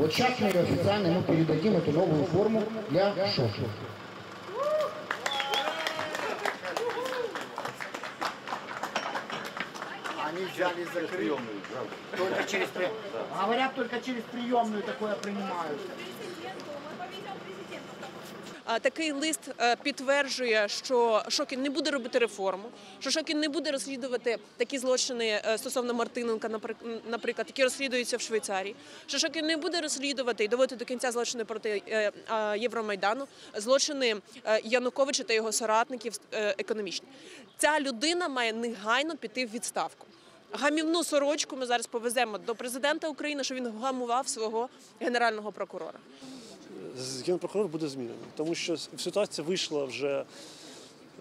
Вот сейчас мы официально ему передадим эту новую форму для шока. Они взяли за приемную. Только через при- Говорят, только через приемную такое принимают. Такий лист е, підтверджує, що Шокін не буде робити реформу, що Шокін не буде розслідувати такі злочини е, стосовно Мартиненка, наприклад, які розслідуються в Швейцарії. Що Шокін не буде розслідувати і доводити до кінця злочини проти е, Євромайдану, злочини Януковича та його соратників економічні. Ця людина має негайно піти в відставку. Гамівну сорочку ми зараз повеземо до президента України, щоб він гамував свого генерального прокурора. З- генпрокурор буде змінений, тому що ситуація вийшла вже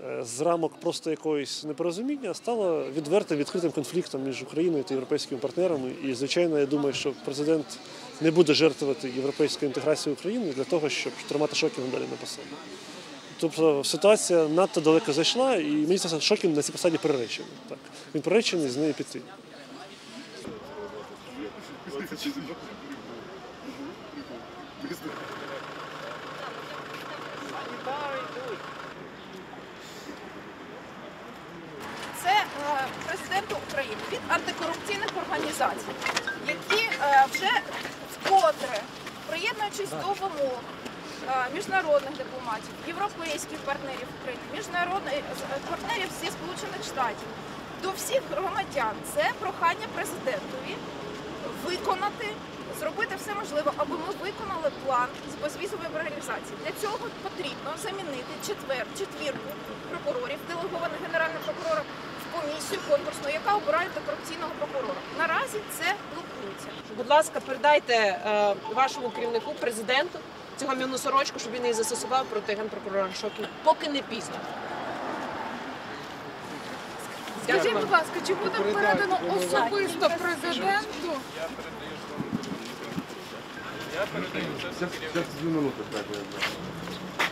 е, з рамок просто якоїсь непорозуміння, стала відвертим відкритим конфліктом між Україною та європейськими партнерами. І, звичайно, я думаю, що президент не буде жертвувати європейською інтеграцією України для того, щоб тримати Шокіна далі на посаді. Тобто ситуація надто далеко зайшла, і мені здається, Шокін на цій посаді переречений. Так. Він переречений з неї піти. це е, президенту України від антикорупційних організацій, які е, вже вкотре, приєднуючись до вимог е, міжнародних дипломатів, європейських партнерів України, міжнародних е, партнерів зі Сполучених Штатів, до всіх громадян, це прохання президентові виконати, зробити все можливе, аби ми виконали план з безвізової реалізації. Для цього потрібно замінити четвер, четвірку прокурорів, делегованих генеральним прокурором, в комісію конкурсну, яка обирає антикорупційного прокурора. Наразі це блокується. Будь ласка, передайте е, вашому керівнику, президенту, цю гамівну сорочку, щоб він її застосував проти генпрокурора Шокіна, поки не пізно. Скажіть, будь ласка, чи буде передано особисто президенту? Я передаю Сейчас, сейчас две минуты, так, наверное.